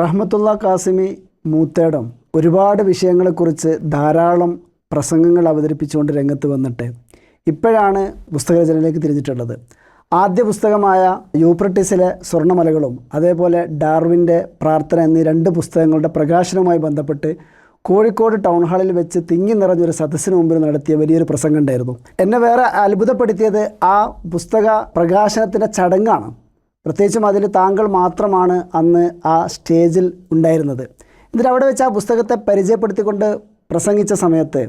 റഹ്മത്തുള്ള കാസിമി മൂത്തേടം ഒരുപാട് വിഷയങ്ങളെക്കുറിച്ച് ധാരാളം പ്രസംഗങ്ങൾ അവതരിപ്പിച്ചുകൊണ്ട് രംഗത്ത് വന്നിട്ട് ഇപ്പോഴാണ് പുസ്തകരചനയിലേക്ക് തിരിഞ്ഞിട്ടുള്ളത്. ആദ്യ പുസ്തകമായ യൂപ്രട്ടിസിലെ സ്വർണമലകളും അതേപോലെ ഡാർവിന്റെ പ്രാർത്ഥന എന്നീ രണ്ട് പുസ്തകങ്ങളുടെ പ്രകാശനവുമായി ബന്ധപ്പെട്ട് കോഴിക്കോട് ടൗൺ ഹാളിൽ വെച്ച് തിങ്ങി നിറഞ്ഞൊരു സദസ്സിന് മുമ്പിൽ നടത്തിയ വലിയൊരു പ്രസംഗം ഉണ്ടായിരുന്നു. എന്നെ വേറെ അത്ഭുതപ്പെടുത്തിയത് ആ പുസ്തക പ്രകാശനത്തിന്റെ ചടങ്ങാണ്. പ്രത്യേകിച്ചും അതിൽ താങ്കൾ മാത്രമാണ് അന്ന് ആ സ്റ്റേജിൽ ഉണ്ടായിരുന്നത്. എന്നിട്ട് അവിടെ വെച്ച് ആ പുസ്തകത്തെ പരിചയപ്പെടുത്തിക്കൊണ്ട് പ്രസംഗിച്ച സമയത്ത്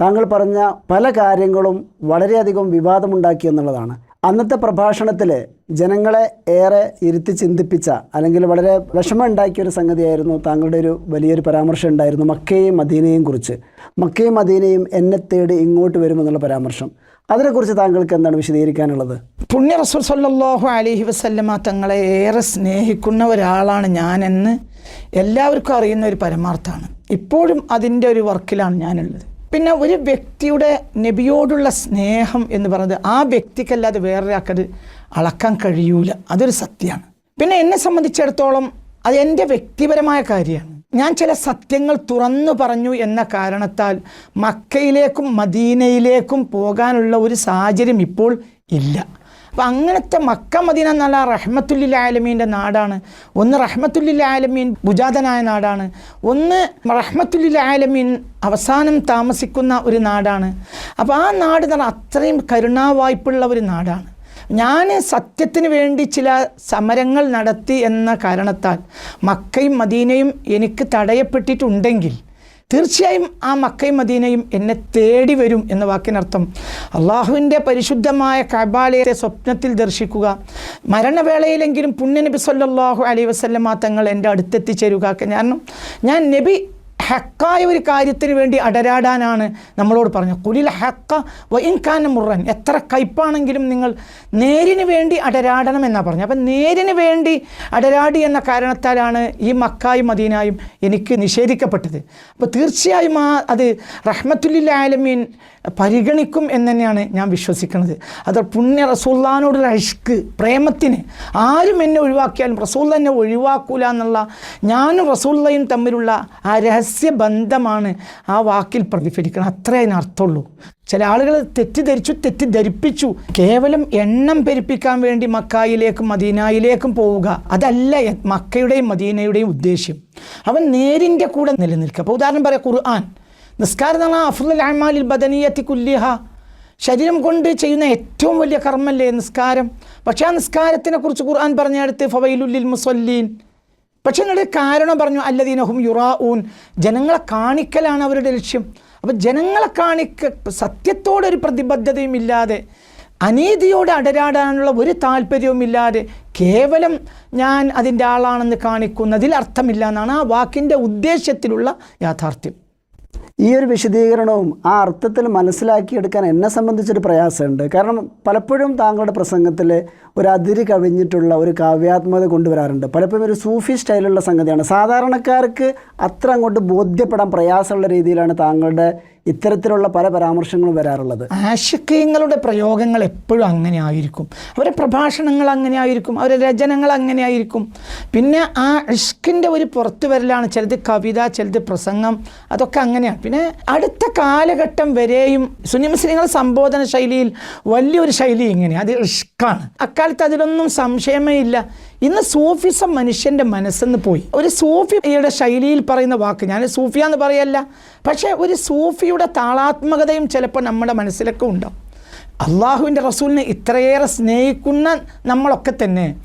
താങ്കൾ പറഞ്ഞ പല കാര്യങ്ങളും വളരെയധികം വിവാദമുണ്ടാക്കി എന്നുള്ളതാണ്. അന്നത്തെ പ്രഭാഷണത്തിൽ ജനങ്ങളെ ഏറെ ഇരുത്തി ചിന്തിപ്പിച്ച അല്ലെങ്കിൽ വളരെ വിഷമം ഉണ്ടാക്കിയ ഒരു സംഗതിയായിരുന്നു താങ്കളുടെ ഒരു വലിയൊരു പരാമർശം ഉണ്ടായിരുന്നു മക്കയെയും മദീനയും കുറിച്ച്. മക്കയും മദീനയും എന്നെ തേടി ഇങ്ങോട്ട് വരുമെന്നുള്ള പരാമർശം. അതിനെക്കുറിച്ച് താങ്കൾക്ക് എന്താണ് വിശദീകരിക്കാനുള്ളത്? പുണ്യ റസൂൽ സല്ലാഹു അലഹി വസല്ലമ തങ്ങളെ ഏറെ സ്നേഹിക്കുന്ന ഒരാളാണ് ഞാനെന്ന് എല്ലാവർക്കും അറിയുന്ന ഒരു പരമാർത്ഥമാണ് ഇപ്പോഴും അതിന്റെ ഒരു വർക്കിലാണ് ഞാനുള്ളത്. പിന്നെ ഒരു വ്യക്തിയുടെ നബിയോടുള്ള സ്നേഹം എന്ന് പറയുന്നത് ആ വ്യക്തിക്കല്ലാതെ വേറൊരാൾക്കത് അളക്കാൻ കഴിയൂല. അതൊരു സത്യമാണ്. പിന്നെ എന്നെ സംബന്ധിച്ചിടത്തോളം അത് എന്റെ വ്യക്തിപരമായ കാര്യമാണ്. ഞാൻ ചില സത്യങ്ങൾ തുറന്നു പറഞ്ഞു എന്ന കാരണത്താൽ മക്കയിലേക്കും മദീനയിലേക്കും പോകാനുള്ള ഒരു സാഹചര്യം ഇപ്പോൾ ഇല്ല. അപ്പം അങ്ങനത്തെ മക്ക മദീന എന്നുള്ള റഹ്മത്തുല്ലിൽ ആലമീന്റെ നാടാണ്. ഒന്ന് റഹ്മത്തുല്ലിൽ ആലമീൻ ഭുജാതനായ നാടാണ്. ഒന്ന് റഹ്മത്തുല്ലിൽ ആലമീൻ അവസാനം താമസിക്കുന്ന ഒരു നാടാണ്. അപ്പോൾ ആ നാട് പറഞ്ഞാൽ അത്രയും കരുണാവായ്പുള്ള ഒരു നാടാണ്. ഞാൻ സത്യത്തിന് വേണ്ടി ചില സമരങ്ങൾ നടത്തി എന്ന കാരണത്താൽ മക്കയും മദീനയും എനിക്ക് തടയപ്പെട്ടിട്ടുണ്ടെങ്കിൽ തീർച്ചയായും ആ മക്കയും മദീനയും എന്നെ തേടി വരും എന്ന വാക്കിനർത്ഥം. അള്ളാഹുവിന്റെ പരിശുദ്ധമായ കബാലയത്തെ സ്വപ്നത്തിൽ ദർശിക്കുക. മരണവേളയിലെങ്കിലും പുണ്യനബി സല്ലാഹു അലൈഹി വസല്ലമ തങ്ങൾ എന്റെ അടുത്തെത്തിച്ചേരുക. കാരണം ഞാൻ നബി ഹക്കായ ഒരു കാര്യത്തിന് വേണ്ടി അടരാടാനാണ് നമ്മളോട് പറഞ്ഞത്. കുലിൽ ഹക്ക വൈൻകാന മുറൻ. എത്ര കയ്പാണെങ്കിലും നിങ്ങൾ നേരിന് വേണ്ടി അടരാടണം എന്നാണ് പറഞ്ഞത്. അപ്പം നേരിന് വേണ്ടി അടരാടി എന്ന കാരണത്താലാണ് ഈ മക്കായും മദീനായും എനിക്ക് നിഷേധിക്കപ്പെട്ടത്. അപ്പോൾ തീർച്ചയായും ആ അത് റഹ്മത്തുല്ലിൽ ആലമീൻ പരിഗണിക്കും എന്ന് തന്നെയാണ് ഞാൻ വിശ്വസിക്കുന്നത്. അത് പുണ്യ റസൂല്ലാനോടുള്ള ഇഷ്ക് പ്രേമത്തിന് ആരും എന്നെ ഒഴിവാക്കിയാലും റസൂൽ എന്നെ ഒഴിവാക്കൂല എന്നുള്ള ഞാനും റസൂല്ലയും തമ്മിലുള്ള ആ രഹസ്യ ബന്ധമാണ് ആ വാക്കിൽ പ്രതിഫലിക്കുന്നത്. അത്രേ അതിനർത്ഥമുള്ളൂ ചില ആളുകൾ തെറ്റിദ്ധരിച്ചു തെറ്റിദ്ധരിപ്പിച്ചു. കേവലം എണ്ണം പെരുപ്പിക്കാൻ വേണ്ടി മക്കായിലേക്കും മദീനായിലേക്കും പോവുക അതല്ല മക്കയുടെയും മദീനയുടെയും ഉദ്ദേശ്യം. അവൻ നേരിന്റെ കൂടെ നിലനിൽക്കുക. അപ്പോൾ ഉദാഹരണം പറയാം ഖുർആൻ. നിസ്കാരം എന്ന് പറഞ്ഞാൽ അഫ്ലുൽ അമാലിൽ ബദനീയത്തി കുല്ലിഹ. ശരീരം കൊണ്ട് ചെയ്യുന്ന ഏറ്റവും വലിയ കർമ്മല്ലേ നിസ്കാരം? പക്ഷേ ആ നിസ്കാരത്തിനെ കുറിച്ച് ഖുർആൻ പറഞ്ഞെടുത്ത് ഫവൈലുല്ലിൽ മുസ്വല്ലീൻ പക്ഷേ എന്നിട്ട് കാരണം പറഞ്ഞു അല്ലദീനഹും യുറാഊൻ. ജനങ്ങളെ കാണിക്കലാണ് അവരുടെ ലക്ഷ്യം. അപ്പം ജനങ്ങളെ കാണിക്ക സത്യത്തോടൊരു പ്രതിബദ്ധതയും ഇല്ലാതെ അനീതിയോട് അടരാടാനുള്ള ഒരു താല്പര്യവുമില്ലാതെ കേവലം ഞാൻ അതിന്റെ ആളാണെന്ന് കാണിക്കുന്നതിൽ അർത്ഥമില്ല എന്നാണ് ആ വാക്കിന്റെ ഉദ്ദേശത്തിലുള്ള യാഥാർത്ഥ്യം. ഈ ഒരു വിശദീകരണവും ആ അർത്ഥത്തിൽ മനസ്സിലാക്കിയെടുക്കാൻ എന്നെ സംബന്ധിച്ചൊരു പ്രയാസമുണ്ട്. കാരണം പലപ്പോഴും താങ്കളുടെ പ്രസംഗത്തിൽ ഒരു അതിര് കവിഞ്ഞിട്ടുള്ള ഒരു കാവ്യാത്മകത കൊണ്ടുവരാറുണ്ട്. പലപ്പോഴും ഒരു സൂഫി സ്റ്റൈലുള്ള സംഗതിയാണ്. സാധാരണക്കാർക്ക് അത്ര അങ്ങോട്ട് ബോധ്യപ്പെടാൻ പ്രയാസമുള്ള രീതിയിലാണ് താങ്കളുടെ ഇത്തരത്തിലുള്ള പല പരാമർശങ്ങളും വരാറുള്ളത്. ആശക്കയങ്ങളുടെ പ്രയോഗങ്ങൾ എപ്പോഴും അങ്ങനെ ആയിരിക്കും. അവരുടെ പ്രഭാഷണങ്ങൾ അങ്ങനെ ആയിരിക്കും. അവരുടെ രചനകൾ അങ്ങനെ ആയിരിക്കും. പിന്നെ ആ ഇഷ്കിന്റെ ഒരു പുറത്തു വരലാണ് ചിലത് കവിത ചിലത് പ്രസംഗം അതൊക്കെ അങ്ങനെയാണ്. പിന്നെ അടുത്ത കാലഘട്ടം വരെയും സുന്നി മുസ്ലിങ്ങൾ സംബോധന ശൈലിയിൽ വലിയൊരു ശൈലി ഇങ്ങനെയാണ് അത് ഇഷ്കാണ്. അക്കാലത്ത് അതിലൊന്നും സംശയമേ ഇല്ല. ഇന്ന് സൂഫിസം മനുഷ്യന്റെ മനസ്സെന്ന് പോയി. ഒരു സൂഫിയുടെ ശൈലിയിൽ പറയുന്ന വാക്ക് ഞാൻ സൂഫിയ എന്ന് പറയല്ല. പക്ഷേ ഒരു സൂഫിയുടെ താളാത്മകതയും ചിലപ്പോൾ നമ്മുടെ മനസ്സിലൊക്കെ ഉണ്ടാവും. അള്ളാഹുവിന്റെ റസൂലിനെ ഇത്രയേറെ സ്നേഹിക്കുന്ന നമ്മളൊക്കെ തന്നെ.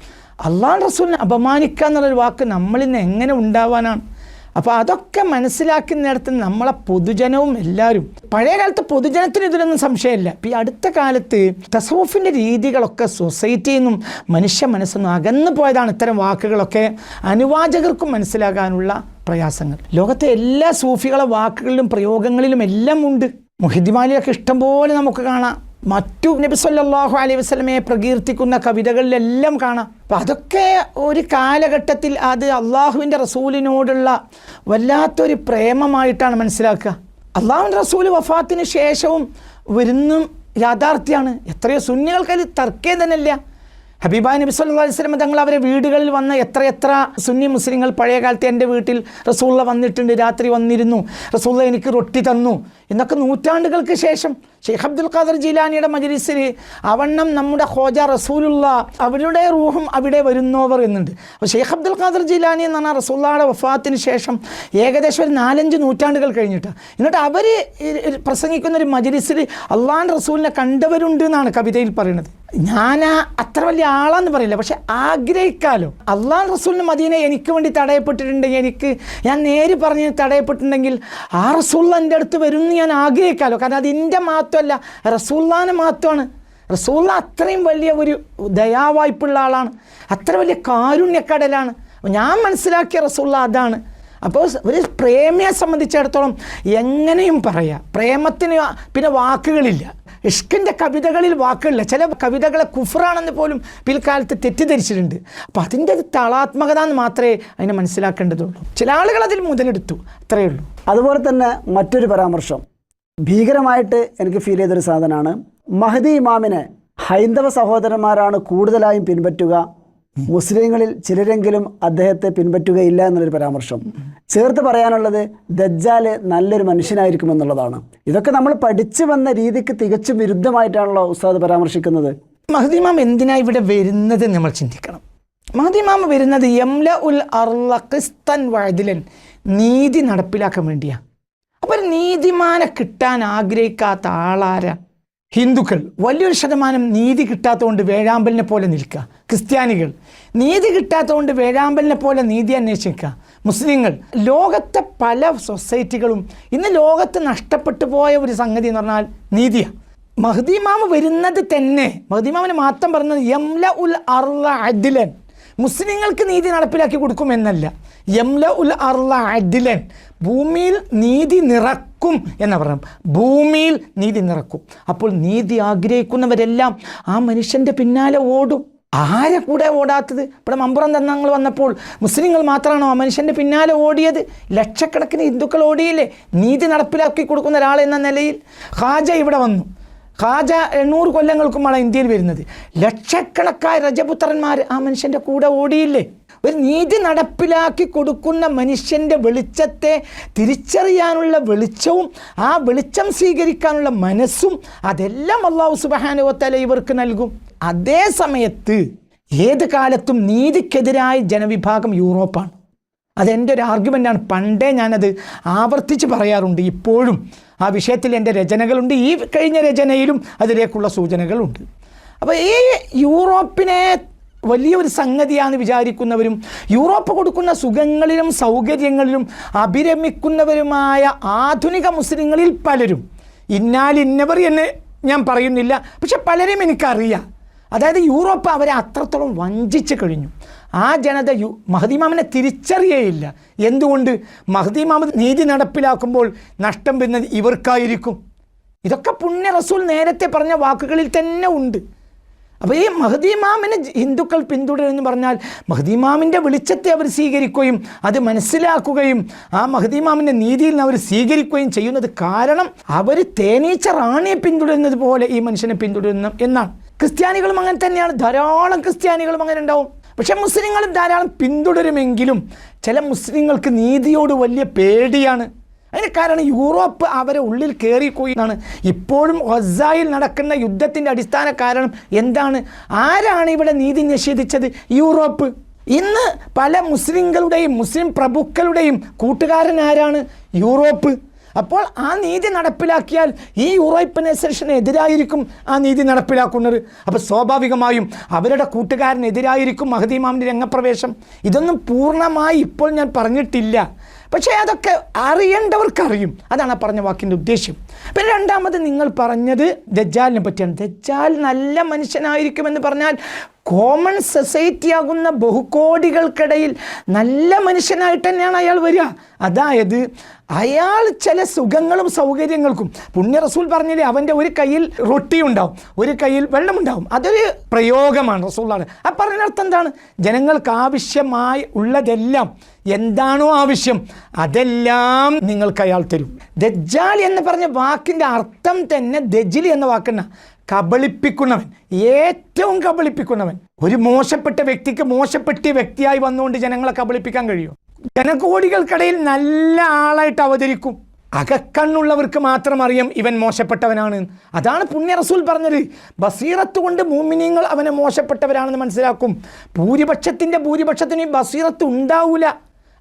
അള്ളാഹു റസൂലിനെ അപമാനിക്കുക എന്നുള്ളൊരു വാക്ക് നമ്മളിന്ന് എങ്ങനെ ഉണ്ടാവാനാണ്? അപ്പോൾ അതൊക്കെ മനസ്സിലാക്കുന്നിടത്ത് നമ്മളെ പൊതുജനവും എല്ലാവരും. പഴയ കാലത്ത് പൊതുജനത്തിന് ഇതിലൊന്നും സംശയമില്ല. ഈ അടുത്ത കാലത്ത് തസവൂഫിന്റെ രീതികളൊക്കെ സൊസൈറ്റിയിൽ നിന്നും മനുഷ്യ മനസ്സൊന്നും അകന്നു പോയതാണ് ഇത്തരം വാക്കുകളൊക്കെ അനുവാചകർക്കും മനസ്സിലാകാനുള്ള പ്രയാസങ്ങൾ. ലോകത്തെ എല്ലാ സൂഫികളെ വാക്കുകളിലും പ്രയോഗങ്ങളിലും എല്ലാം ഉണ്ട്. മുഹിദ്മാലിയൊക്കെ ഇഷ്ടംപോലെ നമുക്ക് കാണാം. മറ്റു നബി സല്ലാഹു അലൈഹി വസല്ലമയെ പ്രകീർത്തിക്കുന്ന കവിതകളിലെല്ലാം കാണാം. അപ്പം അതൊക്കെ ഒരു കാലഘട്ടത്തിൽ അത് അള്ളാഹുവിന്റെ റസൂലിനോടുള്ള വല്ലാത്തൊരു പ്രേമമായിട്ടാണ് മനസ്സിലാക്കുക. അള്ളാഹുവിന്റെ റസൂൽ വഫാത്തിന് ശേഷവും വരുന്നും യാഥാർത്ഥ്യമാണ് എത്രയോ സുന്നികൾക്ക് അതിൽ തർക്കേ തന്നെയില്ല. ഹബീബായ് നബി സല്ലല്ലാഹു അലൈഹി വസല്ലം തങ്ങൾ അവരെ വീടുകളിൽ വന്ന എത്ര എത്ര സുന്നി മുസ്ലിങ്ങൾ പഴയ കാലത്ത് എന്റെ വീട്ടിൽ റസൂള്ള വന്നിട്ടുണ്ട് രാത്രി വന്നിരുന്നു റസൂള്ള എനിക്ക് റൊട്ടി തന്നു എന്നൊക്കെ നൂറ്റാണ്ടുകൾക്ക് ശേഷം ഷെയ്ഖ് അബ്ദുൽ ഖാദർ ജീലാനിയുടെ മജലിസിൽ അവണ്ണം നമ്മുടെ ഹോജ റസൂലുള്ള അവരുടെ റൂഹും അവിടെ വരുന്നവർ എന്നുണ്ട്. അപ്പോൾ ഷെയ്ഖ് അബ്ദുൽ ഖാദർ ജീലാനി എന്ന് പറഞ്ഞാൽ റസൂള്ളയുടെ വഫാത്തിന് ശേഷം ഏകദേശം ഒരു നാലഞ്ച് നൂറ്റാണ്ടുകൾ കഴിഞ്ഞിട്ട്. എന്നിട്ട് അവർ പ്രസംഗിക്കുന്ന ഒരു മജലിസിൽ അള്ളാൻ റസൂലിനെ കണ്ടവരുണ്ട് എന്നാണ് കവിതയിൽ പറയുന്നത്. ഞാൻ അത്ര വലിയ ആളാന്ന് പറയില്ല പക്ഷെ ആഗ്രഹിക്കാലോ. അള്ളാൻ റസൂലിന് മദീന എനിക്ക് വേണ്ടി തടയപ്പെട്ടിട്ടുണ്ടെങ്കിൽ എനിക്ക് ഞാൻ നേര് പറഞ്ഞ് തടയപ്പെട്ടിട്ടുണ്ടെങ്കിൽ ആ റസൂൽ എന്റെ അടുത്ത് വരും ഞാൻ ആഗ്രഹിക്കാലോ. കാരണം അത് എന്റെ മാത്രമല്ല റസൂള്ളാന് മാത്രമാണ്. റസൂള്ള അത്രയും വലിയ ഒരു ദയാവായ്പുള്ള ആളാണ്. അത്ര വലിയ കാരുണ്യക്കടലാണ്. ഞാൻ മനസ്സിലാക്കിയ റസൂള്ള അതാണ്. അപ്പോൾ ഒരു പ്രേമിയെ സംബന്ധിച്ചിടത്തോളം എങ്ങനെയും പറയാം. പ്രേമത്തിന് പിന്നെ വാക്കുകളില്ല. ഇഷ്കിന്റെ കവിതകളിൽ വാക്കുകളില്ല. ചില കവിതകളെ കുഫറാണെന്ന് പോലും പിൽക്കാലത്ത് തെറ്റിദ്ധരിച്ചിട്ടുണ്ട്. അപ്പോൾ അതിന്റെ ഒരു തളാത്മകത എന്ന് മാത്രമേ അതിനെ മനസ്സിലാക്കേണ്ടതുള്ളൂ. ചില ആളുകൾ അതിൽ മുതലെടുത്തു. അത്രയേ ഉള്ളൂ. അതുപോലെ തന്നെ മറ്റൊരു പരാമർശം. ഭീകരമായിട്ട് എനിക്ക് ഫീൽ ചെയ്തൊരു സാധനമാണ്. മഹദി ഇമാമിനെ ഹൈന്ദവ സഹോദരന്മാരാണ് കൂടുതലായും പിൻപറ്റുക. മുസ്ലിങ്ങളിൽ ചിലരെങ്കിലും അദ്ദേഹത്തെ പിൻപറ്റുകയില്ല എന്നുള്ളൊരു പരാമർശം. ചേർത്ത് പറയാനുള്ളത് ദജ്ജാൽ നല്ലൊരു മനുഷ്യനായിരിക്കും എന്നുള്ളതാണ്. ഇതൊക്കെ നമ്മൾ പഠിച്ചു വന്ന രീതിക്ക് തികച്ചും വിരുദ്ധമായിട്ടാണല്ലോ ഉസ്താദ് പരാമർശിക്കുന്നത്. മഹദിമാം എന്തിനാ ഇവിടെ വരുന്നത് നമ്മൾ ചിന്തിക്കണം. മഹദിമാം വരുന്നത് യംല ഉൽ അർലഖിസ്തൻ വാതിലൻ നീതി നടപ്പിലാക്കാൻ വേണ്ടിയാണ് അപ്പോൾ നീതിമാന കിട്ടാൻ ആഗ്രഹിക്കാത്ത ആളാര? ഹിന്ദുക്കൾ. വലിയൊരു ശതമാനം നീതി കിട്ടാത്തതുകൊണ്ട് വേഴാമ്പലിനെ പോലെ നിൽക്കുക. ക്രിസ്ത്യാനികൾ. നീതി കിട്ടാത്തതുകൊണ്ട് വേഴാമ്പലിനെ പോലെ നീതി അന്വേഷിക്കുക. മുസ്ലിങ്ങൾ. ലോകത്തെ പല സൊസൈറ്റികളും ഇന്ന് ലോകത്ത് നഷ്ടപ്പെട്ടു പോയ ഒരു സംഗതി എന്ന് പറഞ്ഞാൽ നീതിയാണ് മഹദീമാമ് വരുന്നത് തന്നെ മഹദീമാമിന് മാത്രം പറഞ്ഞത് യംല ഉൽ അർല അദിലൻ. മുസ്ലിങ്ങൾക്ക് നീതി നടപ്പിലാക്കി കൊടുക്കുമെന്നല്ല യംല ഉൽ അർല അദിലൻ. ഭൂമിയിൽ നീതി നിറക്കും എന്ന് പറഞ്ഞു ഭൂമിയിൽ നീതി നിറക്കും. അപ്പോൾ നീതി ആഗ്രഹിക്കുന്നവരെല്ലാം ആ മനുഷ്യന്റെ പിന്നാലെ ഓടും. ആരെ കൂടെ ഓടാത്തത്? ഇവിടെ മമ്പുറം തന്നങ്ങൾ വന്നപ്പോൾ മുസ്ലിങ്ങൾ മാത്രമാണോ ആ മനുഷ്യന്റെ പിന്നാലെ ഓടിയത്? ലക്ഷക്കണക്കിന് ഹിന്ദുക്കൾ ഓടിയില്ലേ? നീതി നടപ്പിലാക്കി കൊടുക്കുന്ന ഒരാൾ എന്ന നിലയിൽ ഖാജ ഇവിടെ വന്നു. ഖാജ എണ്ണൂറ് കൊല്ലങ്ങൾക്കുമാണ് ഇന്ത്യയിൽ വരുന്നത്. ലക്ഷക്കണക്കായ രജപുത്രന്മാർ ആ മനുഷ്യന്റെ കൂടെ ഓടിയില്ലേ? ഒരു നീതി നടപ്പിലാക്കി കൊടുക്കുന്ന മനുഷ്യന്റെ വെളിച്ചത്തെ തിരിച്ചറിയാനുള്ള വെളിച്ചവും ആ വെളിച്ചം സ്വീകരിക്കാനുള്ള മനസ്സും അതെല്ലാം അള്ളാഹു സുബഹാനുവത്തല ഇവർക്ക് നൽകും. അതേ സമയത്ത് ഏത് കാലത്തും നീതിക്കെതിരായ ജനവിഭാഗം യൂറോപ്പാണ്. അതെന്റെ ഒരു ആർഗ്യുമെന്റാണ് പണ്ടേ ഞാനത് ആവർത്തിച്ച് പറയാറുണ്ട്. ഇപ്പോഴും ആ വിഷയത്തിൽ എന്റെ രചനകളുണ്ട്. ഈ കഴിഞ്ഞ രചനയിലും അതിലേക്കുള്ള സൂചനകളുണ്ട്. അപ്പോൾ ഈ യൂറോപ്പിനെ വലിയൊരു സംഗതിയാണ് വിചാരിക്കുന്നവരും യൂറോപ്പ് കൊടുക്കുന്ന സുഖങ്ങളിലും സൗകര്യങ്ങളിലും അഭിരമിക്കുന്നവരുമായ ആധുനിക മുസ്ലിങ്ങളിൽ പലരും. ഇന്നാലിന്നവർ എന്ന് ഞാൻ പറയുന്നില്ല പക്ഷെ പലരും എനിക്കറിയാം. അതായത് യൂറോപ്പ് അവരെ അത്രത്തോളം വഞ്ചിച്ചു കഴിഞ്ഞു. ആ ജനത യു മഹദിമാമിനെ തിരിച്ചറിയേയില്ല. എന്തുകൊണ്ട്? മഹദിമാമ് നീതി നടപ്പിലാക്കുമ്പോൾ നഷ്ടം വരുന്നത് ഇവർക്കായിരിക്കും. ഇതൊക്കെ പുണ്യ റസൂൽ നേരത്തെ പറഞ്ഞ വാക്കുകളിൽ തന്നെ ഉണ്ട്. അപ്പോൾ ഈ മഹദീമാമിനെ ഹിന്ദുക്കൾ പിന്തുടരുമെന്ന് പറഞ്ഞാൽ മഹദീമാമിന്റെ വെളിച്ചത്തെ അവർ സ്വീകരിക്കുകയും അത് മനസ്സിലാക്കുകയും ആ മഹദീമാമിന്റെ നീതിയിൽ അവർ സ്വീകരിക്കുകയും ചെയ്യുന്നത് കാരണം അവർ തേനീച്ച റാണിയെ പിന്തുടരുന്നത് പോലെ ഈ മനുഷ്യനെ പിന്തുടരുന്നു എന്നാണ്. ക്രിസ്ത്യാനികളും അങ്ങനെ തന്നെയാണ്. ധാരാളം ക്രിസ്ത്യാനികളും അങ്ങനെ ഉണ്ടാവും. പക്ഷേ മുസ്ലിങ്ങളും ധാരാളം പിന്തുടരുമെങ്കിലും ചില മുസ്ലിങ്ങൾക്ക് നീതിയോട് വലിയ പേടിയാണ്. അതിന് കാരണം യൂറോപ്പ് അവരെ ഉള്ളിൽ കയറിപ്പോയി എന്നാണ്. ഇപ്പോഴും ഒസായിൽ നടക്കുന്ന യുദ്ധത്തിന്റെ അടിസ്ഥാന കാരണം എന്താണ്? ആരാണ് ഇവിടെ നീതി നിഷേധിച്ചത്? യൂറോപ്പ്. ഇന്ന് പല മുസ്ലിങ്ങളുടെയും മുസ്ലിം പ്രഭുക്കളുടെയും കൂട്ടുകാരൻ ആരാണ്? യൂറോപ്പ്. അപ്പോൾ ആ നീതി നടപ്പിലാക്കിയാൽ ഈ യൂറോപ്പനൈസേഷന് എതിരായിരിക്കും ആ നീതി നടപ്പിലാക്കുന്നത്. അപ്പോൾ സ്വാഭാവികമായും അവരുടെ കൂട്ടുകാരനെതിരായിരിക്കും മഹദീമാമിന്റെ രംഗപ്രവേശം. ഇതൊന്നും പൂർണമായി ഇപ്പോൾ ഞാൻ പറഞ്ഞിട്ടില്ല. പക്ഷേ അതൊക്കെ അറിയേണ്ടവർക്കറിയും. അതാണ് ആ പറഞ്ഞ വാക്കിന്റെ ഉദ്ദേശ്യം. പിന്നെ രണ്ടാമത് നിങ്ങൾ പറഞ്ഞത് ദജ്ജാലിനെ പറ്റിയാണ്. ദജ്ജാൽ നല്ല മനുഷ്യനായിരിക്കുമെന്ന് പറഞ്ഞാൽ കോമൺ സൊസൈറ്റി ആകുന്ന ബഹുകോടികൾക്കിടയിൽ നല്ല മനുഷ്യനായിട്ട് തന്നെയാണ് അയാൾ വരിക. അതായത് അയാൾ ചില സുഖങ്ങളും സൗകര്യങ്ങൾക്കും പുണ്യ റസൂൽ പറഞ്ഞില്ലേ അവന്റെ ഒരു കയ്യിൽ റൊട്ടി ഉണ്ടാവും ഒരു കയ്യിൽ വെള്ളമുണ്ടാവും അതൊരു പ്രയോഗമാണ് റസൂളാണ് ആ പറഞ്ഞർത്ഥം എന്താണ്? ജനങ്ങൾക്ക് ആവശ്യമായി ഉള്ളതെല്ലാം എന്താണോ ആവശ്യം അതെല്ലാം നിങ്ങൾക്ക് അയാൾ തരും. ദജ്ജാൽ എന്ന് പറഞ്ഞ വാക്കിന്റെ അർത്ഥം തന്നെ ദജിലി എന്ന വാക്കെന്ന കബളിപ്പിക്കുന്നവൻ ഏറ്റവും കബളിപ്പിക്കുന്നവൻ. ഒരു മോശപ്പെട്ട വ്യക്തിക്ക് മോശപ്പെട്ട വ്യക്തിയായി വന്നുകൊണ്ട് ജനങ്ങളെ കബളിപ്പിക്കാൻ കഴിയും? ജനകോടികൾക്കിടയിൽ നല്ല ആളായിട്ട് അവതരിക്കും. അകക്കണ്ണുള്ളവർക്ക് മാത്രം അറിയാം ഇവൻ മോശപ്പെട്ടവനാണ്. അതാണ് പുണ്യ റസൂൽ പറഞ്ഞത്. ബസീറത്ത് കൊണ്ട് മൂമിനിങ്ങൾ അവനെ മോശപ്പെട്ടവരാണെന്ന് മനസ്സിലാക്കും. ഭൂരിപക്ഷത്തിന്റെ ഭൂരിപക്ഷത്തിന് ബസീറത്ത് ഉണ്ടാവൂല.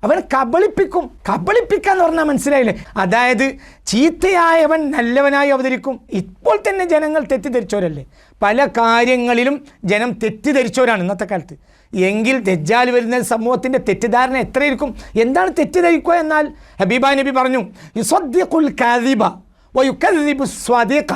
അവൻ കബളിപ്പിക്കും. കബളിപ്പിക്കാന്ന് പറഞ്ഞാൽ മനസ്സിലായില്ലേ? അതായത് ചീത്തയായവൻ നല്ലവനായി അവതരിക്കും. ഇപ്പോൾ തന്നെ ജനങ്ങൾ തെറ്റിദ്ധരിച്ചവരല്ലേ? പല കാര്യങ്ങളിലും ജനം തെറ്റിദ്ധരിച്ചവരാണ് ഇന്നത്തെ കാലത്ത്. എങ്കിൽ ദജ്ജാൽ വരുന്ന സമൂഹത്തിന്റെ തെറ്റിദ്ധാരണ എത്രയിരിക്കും എന്താണ് തെറ്റിദ്ധരിക്കുക എന്നാൽ? ഹബീബ നബി പറഞ്ഞു യുസദ്ദിഖുൽ കാദിബ വയുക്കദ്ദിബു സ്വാദിഖ.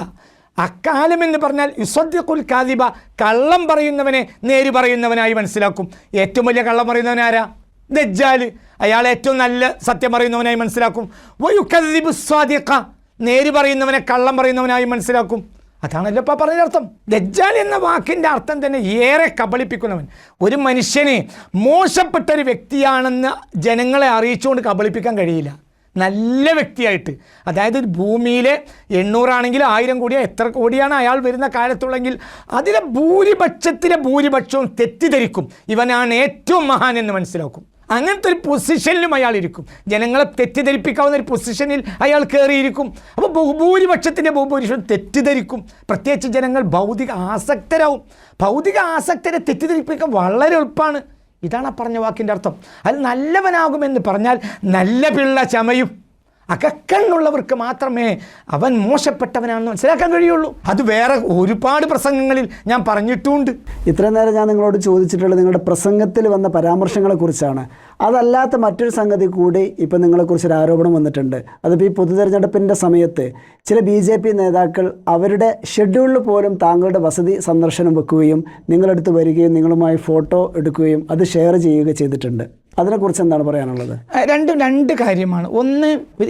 അക്കാലം എന്ന് പറഞ്ഞാൽ യുസദ്ദിഖുൽ കാദിബ കള്ളം പറയുന്നവനെ നേര് പറയുന്നവനായി മനസ്സിലാക്കും. ഏറ്റവും വലിയ കള്ളം പറയുന്നവനാരാ ദജ്ജാൽ അയാൾ ഏറ്റവും നല്ല സത്യം പറയുന്നവനായി മനസ്സിലാക്കും. വയുക്കദ്ദിബു സ്വാദീഖ. നേര് പറയുന്നവനെ കള്ളം പറയുന്നവനായി മനസ്സിലാക്കും. അതാണല്ലോ ഇപ്പോൾ അർത്ഥം. ദജ്ജാൽ എന്ന വാക്കിന്റെ അർത്ഥം തന്നെ ഏറെ കബളിപ്പിക്കുന്നവൻ. ഒരു മനുഷ്യനെ മോശപ്പെട്ട ഒരു വ്യക്തിയാണെന്ന് ജനങ്ങളെ അറിയിച്ചുകൊണ്ട് കബളിപ്പിക്കാൻ കഴിയില്ല. നല്ല വ്യക്തിയായിട്ട്. അതായത് ഭൂമിയിലെ എണ്ണൂറാണെങ്കിൽ ആയിരം കോടിയോ എത്ര കോടിയാണ് അയാൾ വരുന്ന കാലത്തുള്ളെങ്കിൽ അതിലെ ഭൂരിപക്ഷത്തിലെ ഭൂരിപക്ഷവും തെറ്റിദ്ധരിക്കും. ഇവനാണ് ഏറ്റവും മഹാൻ എന്ന് മനസ്സിലാക്കും. അങ്ങനത്തെ ഒരു പൊസിഷനിലും അയാൾ ഇരിക്കും. ജനങ്ങളെ തെറ്റിദ്ധരിപ്പിക്കാവുന്ന ഒരു പൊസിഷനിൽ അയാൾ കയറിയിരിക്കും അപ്പോൾ ബഹുഭൂരിപക്ഷത്തിന്റെ ബഹുഭൂരിപക്ഷം തെറ്റിദ്ധരിക്കും. പ്രത്യേകിച്ച് ജനങ്ങൾ ഭൗതിക ആസക്തരാവും. ഭൗതിക ആസക്തരെ തെറ്റിദ്ധരിപ്പിക്കാൻ വളരെ എളുപ്പമാണ്. ഇതാണ് ആ പറഞ്ഞ വാക്കിന്റെ അർത്ഥം. അത് നല്ലവനാകുമെന്ന് പറഞ്ഞാൽ നല്ല പിള്ള ചമയും. അകക്കണ്ണുള്ളവർക്ക് മാത്രമേ അവൻ മോശപ്പെട്ടവനാണെന്ന് മനസ്സിലാക്കാൻ കഴിയുള്ളൂ. അത് വേറെ ഒരുപാട് പ്രസംഗങ്ങളിൽ ഞാൻ പറഞ്ഞിട്ടുമുണ്ട് ഇത്രയും നേരം ഞാൻ നിങ്ങളോട് ചോദിച്ചിട്ടുള്ളത് നിങ്ങളുടെ പ്രസംഗത്തിൽ വന്ന പരാമർശങ്ങളെക്കുറിച്ചാണ്. അതല്ലാത്ത മറ്റൊരു സംഗതി കൂടി ഇപ്പം നിങ്ങളെക്കുറിച്ചൊരു ആരോപണം വന്നിട്ടുണ്ട്. അതിപ്പോൾ ഈ പൊതു തെരഞ്ഞെടുപ്പിന്റെ സമയത്ത് ചില ബി ജെ പി നേതാക്കൾ അവരുടെ ഷെഡ്യൂളിൽ പോലും താങ്കളുടെ വസതി സന്ദർശനം വെക്കുകയും നിങ്ങളെടുത്ത് വരികയും നിങ്ങളുമായി ഫോട്ടോ എടുക്കുകയും അത് ഷെയർ ചെയ്യുകയും ചെയ്തിട്ടുണ്ട്. അതിനെക്കുറിച്ച് എന്താണ് പറയാനുള്ളത്? രണ്ടും രണ്ട് കാര്യമാണ്. ഒന്ന്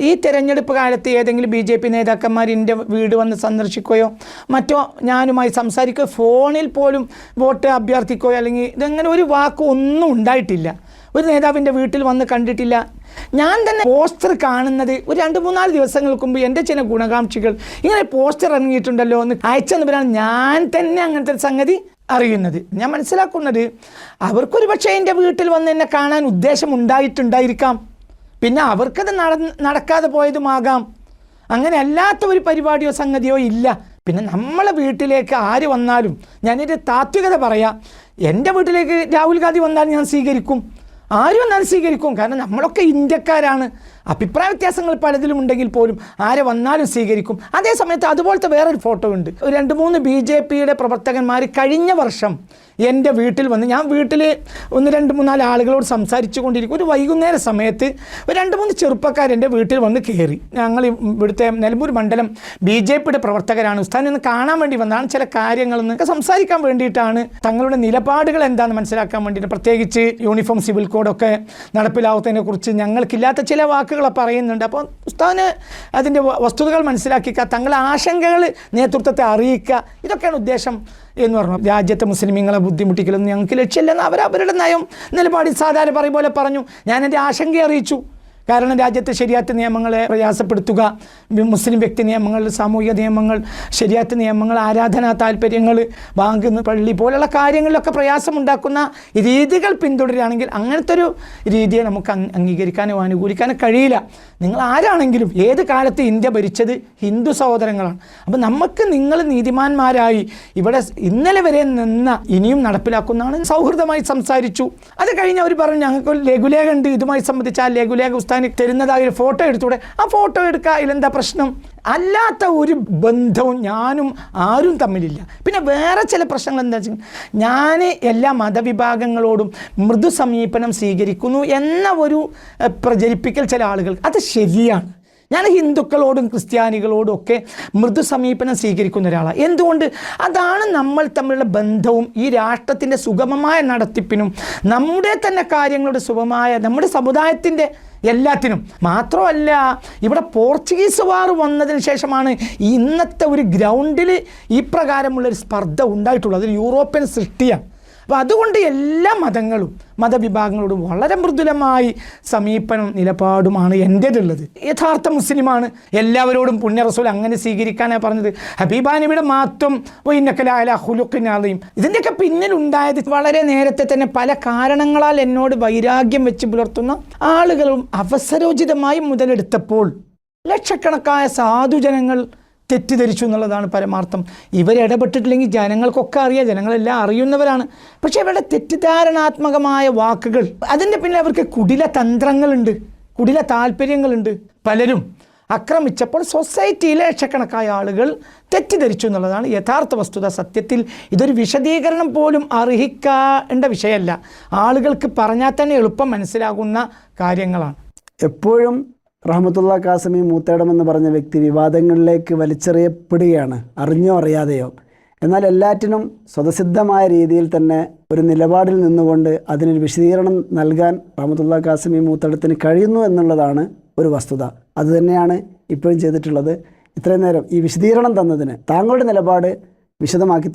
ഈ തെരഞ്ഞെടുപ്പ് കാലത്ത് ഏതെങ്കിലും ബി ജെ പി നേതാക്കന്മാർ എന്റെ വീട് വന്ന് സന്ദർശിക്കുകയോ മറ്റോ ഞാനുമായി സംസാരിക്കുകയോ ഫോണിൽ പോലും വോട്ട് അഭ്യർത്ഥിക്കുകയോ അല്ലെങ്കിൽ ഇതങ്ങനെ ഒരു വാക്ക് ഒന്നും ഉണ്ടായിട്ടില്ല. ഒരു നേതാവിന്റെ വീട്ടിൽ വന്ന് കണ്ടിട്ടില്ല. ഞാൻ തന്നെ പോസ്റ്റർ കാണുന്നത് ഒരു രണ്ട് മൂന്നാൽ ദിവസങ്ങൾക്ക് മുമ്പ് എന്റെ ചില ഗുണകാംക്ഷികൾ ഇങ്ങനെ പോസ്റ്റർ ഇറങ്ങിയിട്ടുണ്ടല്ലോ എന്ന് അയച്ചെന്ന് പറയാൻ ഞാൻ തന്നെ അങ്ങനത്തെ സംഗതി അറിയുന്നത്. ഞാൻ മനസ്സിലാക്കുന്നത് അവർക്കൊരു പക്ഷേ എന്റെ വീട്ടിൽ വന്ന് എന്നെ കാണാൻ ഉദ്ദേശം ഉണ്ടായിട്ടുണ്ടായിരിക്കാം. പിന്നെ അവർക്കത് നട നടക്കാതെ പോയതുമാകാം. അങ്ങനെ അല്ലാത്ത ഒരു പരിപാടിയോ സംഗതിയോ ഇല്ല. പിന്നെ നമ്മളെ വീട്ടിലേക്ക് ആര് വന്നാലും ഞാനൊരു താത്വികത പറയാം. എന്റെ വീട്ടിലേക്ക് രാഹുൽ ഗാന്ധി വന്നാൽ ഞാൻ സ്വീകരിക്കും. ആര് വന്നാലും സ്വീകരിക്കും. കാരണം നമ്മളൊക്കെ ഇന്ത്യക്കാരാണ്. അഭിപ്രായ വ്യത്യാസങ്ങൾ പലതിലും ഉണ്ടെങ്കിൽ പോലും ആരെ വന്നാലും സ്വീകരിക്കും. അതേ സമയത്ത് അതുപോലത്തെ വേറൊരു ഫോട്ടോ ഉണ്ട്. രണ്ട് മൂന്ന് ബി ജെ പിയുടെ പ്രവർത്തകന്മാർ കഴിഞ്ഞ വർഷം എന്റെ വീട്ടിൽ വന്ന് ഞാൻ വീട്ടിൽ ഒന്ന് രണ്ട് മൂന്നാൽ ആളുകളോട് സംസാരിച്ചു കൊണ്ടിരിക്കും ഒരു വൈകുന്നേര സമയത്ത് ഒരു രണ്ട് മൂന്ന് ചെറുപ്പക്കാർ എന്റെ വീട്ടിൽ വന്ന് കയറി. ഞങ്ങൾ ഇവിടുത്തെ നിലമ്പൂർ മണ്ഡലം ബി ജെ പിയുടെ പ്രവർത്തകരാണ്. ഉസ്താൻ ഒന്ന് കാണാൻ വേണ്ടി വന്നതാണ്. ചില കാര്യങ്ങളെന്ന് സംസാരിക്കാൻ വേണ്ടിയിട്ടാണ്. തങ്ങളുടെ നിലപാടുകൾ എന്താണെന്ന് മനസ്സിലാക്കാൻ വേണ്ടിയിട്ട് പ്രത്യേകിച്ച് യൂണിഫോം സിവിൽ കോഡൊക്കെ നടപ്പിലാവുന്നതിനെക്കുറിച്ച് ഞങ്ങൾക്കില്ലാത്ത ചില വാക്കുകൾ പറയുന്നുണ്ട്. അപ്പോൾ ഉസ്താദിന് അതിന്റെ വസ്തുതകൾ മനസ്സിലാക്കിക്കുക തങ്ങളുടെ ആശങ്കകൾ നേതൃത്വത്തെ അറിയിക്കുക ഇതൊക്കെയാണ് ഉദ്ദേശം എന്ന് പറഞ്ഞു. രാജ്യത്തെ മുസ്ലിമീങ്ങളെ ബുദ്ധിമുട്ടിക്കലൊന്നും ഞങ്ങൾക്ക് ലക്ഷ്യമില്ലെന്ന് അവർ അവരുടെ നയം നിലപാടിൽ സാധാരണ പറയും പോലെ പറഞ്ഞു. ഞാൻ എന്റെ ആശങ്ക അറിയിച്ചു. കാരണം രാജ്യത്തെ ശരിയാത്ത നിയമങ്ങളെ പ്രയാസപ്പെടുത്തുക മുസ്ലിം വ്യക്തി നിയമങ്ങൾ സാമൂഹിക നിയമങ്ങൾ ശരിയാത്ത നിയമങ്ങൾ ആരാധനാ താല്പര്യങ്ങൾ ബാങ്ക് പള്ളി പോലുള്ള കാര്യങ്ങളിലൊക്കെ പ്രയാസമുണ്ടാക്കുന്ന രീതികൾ പിന്തുടരുകയാണെങ്കിൽ അങ്ങനത്തെ ഒരു രീതിയെ നമുക്ക് അംഗീകരിക്കാനോ അനുകൂലിക്കാനോ കഴിയില്ല. നിങ്ങൾ ആരാണെങ്കിലും ഏത് കാലത്ത് ഇന്ത്യ ഭരിച്ചത്? ഹിന്ദു സഹോദരങ്ങളാണ്. അപ്പം നമുക്ക് നിങ്ങൾ നീതിമാന്മാരായി ഇവിടെ ഇന്നലെ വരെ നിന്ന ഇനിയും നടപ്പിലാക്കുന്നതാണ്. സൗഹൃദമായി സംസാരിച്ചു. അത് കഴിഞ്ഞ് അവർ പറഞ്ഞു ഞങ്ങൾക്ക് ഒരു ലഘുലേഖ ഉണ്ട്. ഇതുമായി സംബന്ധിച്ച് ആ ലഘുലേഖ ഉസ്താനി തരുന്നതായ ഒരു ഫോട്ടോ എടുത്തൂടെ. ആ ഫോട്ടോ എടുക്കുക അതിലെന്താ പ്രശ്നം? അല്ലാത്ത ഒരു ബന്ധവും ഞാനും ആരും തമ്മിലില്ല. പിന്നെ വേറെ ചില പ്രശ്നങ്ങൾ എന്താ വെച്ചാൽ ഞാൻ എല്ലാ മതവിഭാഗങ്ങളോടും മൃദു സമീപനം സ്വീകരിക്കുന്നു എന്ന ഒരു പ്രചരിപ്പിക്കൽ ചില ആളുകൾ അത് ശരിയാണ്. ഞാൻ ഹിന്ദുക്കളോടും ക്രിസ്ത്യാനികളോടും ഒക്കെ മൃദു സമീപനം സ്വീകരിക്കുന്ന ഒരാളാണ് എന്തുകൊണ്ട്? അതാണ് നമ്മൾ തമ്മിലുള്ള ബന്ധവും ഈ രാഷ്ട്രത്തിന്റെ സുഗമമായ നടത്തിപ്പിനും നമ്മുടെ തന്നെ കാര്യങ്ങളുടെ സുഗമമായ നമ്മുടെ സമുദായത്തിന്റെ എല്ലാത്തിനും. മാത്രമല്ല ഇവിടെ പോർച്ചുഗീസുകാർ വന്നതിന് ശേഷമാണ് ഇന്നത്തെ ഒരു ഗ്രൗണ്ടിൽ ഈ പ്രകാരമുള്ളൊരു സ്പർദ്ധ ഉണ്ടായിട്ടുള്ളത്. യൂറോപ്യൻ സൃഷ്ടിയാണ്. അപ്പോൾ അതുകൊണ്ട് എല്ലാ മതങ്ങളും മതവിഭാഗങ്ങളോടും വളരെ മൃദുലമായി സമീപനം നിലപാടുമാണ് എന്റേതുള്ളത്. യഥാർത്ഥ മുസ്ലിമാണ്. എല്ലാവരോടും പുണ്യ റസൂൽ അങ്ങനെ സ്വീകരിക്കാനാണ് പറഞ്ഞത്. ഹബീബാനബിയുടെ മാത്രം ഇന്നക്കലായ ഹുലുക്കിനാളെയും ഇതിന്റെയൊക്കെ പിന്നിലുണ്ടായത് വളരെ നേരത്തെ തന്നെ പല കാരണങ്ങളാൽ എന്നോട് വൈരാഗ്യം വെച്ച് പുലർത്തുന്ന ആളുകളും അവസരോചിതമായി മുതലെടുത്തപ്പോൾ ലക്ഷക്കണക്കായ സാധുജനങ്ങൾ തെറ്റിദ്ധരിച്ചു എന്നുള്ളതാണ് പരമാർത്ഥം. ഇവരിടപെട്ടിട്ടില്ലെങ്കിൽ ജനങ്ങൾക്കൊക്കെ അറിയാം ജനങ്ങളെല്ലാം അറിയുന്നവരാണ്. പക്ഷേ ഇവരുടെ തെറ്റിദ്ധാരണാത്മകമായ വാക്കുകൾ അതിന്റെ പിന്നിൽ അവർക്ക് കുടില തന്ത്രങ്ങളുണ്ട് കുടില താല്പര്യങ്ങളുണ്ട്. പലരും അക്രമിച്ചപ്പോൾ സൊസൈറ്റിയിലെ ലക്ഷക്കണക്കായ ആളുകൾ തെറ്റിദ്ധരിച്ചു എന്നുള്ളതാണ് യഥാർത്ഥ വസ്തുത. സത്യത്തിൽ ഇതൊരു വിശദീകരണം പോലും അർഹിക്കേണ്ട വിഷയമല്ല. ആളുകൾക്ക് പറഞ്ഞാൽ തന്നെ എളുപ്പം മനസ്സിലാകുന്ന കാര്യങ്ങളാണ്. എപ്പോഴും റഹമത്തുള്ള കാസമി മൂത്തേടം എന്ന് പറഞ്ഞ വ്യക്തി വിവാദങ്ങളിലേക്ക് വലിച്ചെറിയപ്പെടുകയാണ്. അറിഞ്ഞോ അറിയാതെയോ? എന്നാൽ എല്ലാറ്റിനും സ്വതസിദ്ധമായ രീതിയിൽ തന്നെ ഒരു നിലപാടിൽ നിന്നുകൊണ്ട് അതിനൊരു വിശദീകരണം നൽകാൻ റഹമത്തുള്ള കാസമി മൂത്തേടത്തിന് കഴിയുന്നു എന്നുള്ളതാണ് ഒരു വസ്തുത. അതുതന്നെയാണ് ഇപ്പോഴും ചെയ്തിട്ടുള്ളത്. ഇത്രയും നേരം ഈ വിശദീകരണം തന്നതിന് താങ്കളുടെ നിലപാട് വിശദമാക്കി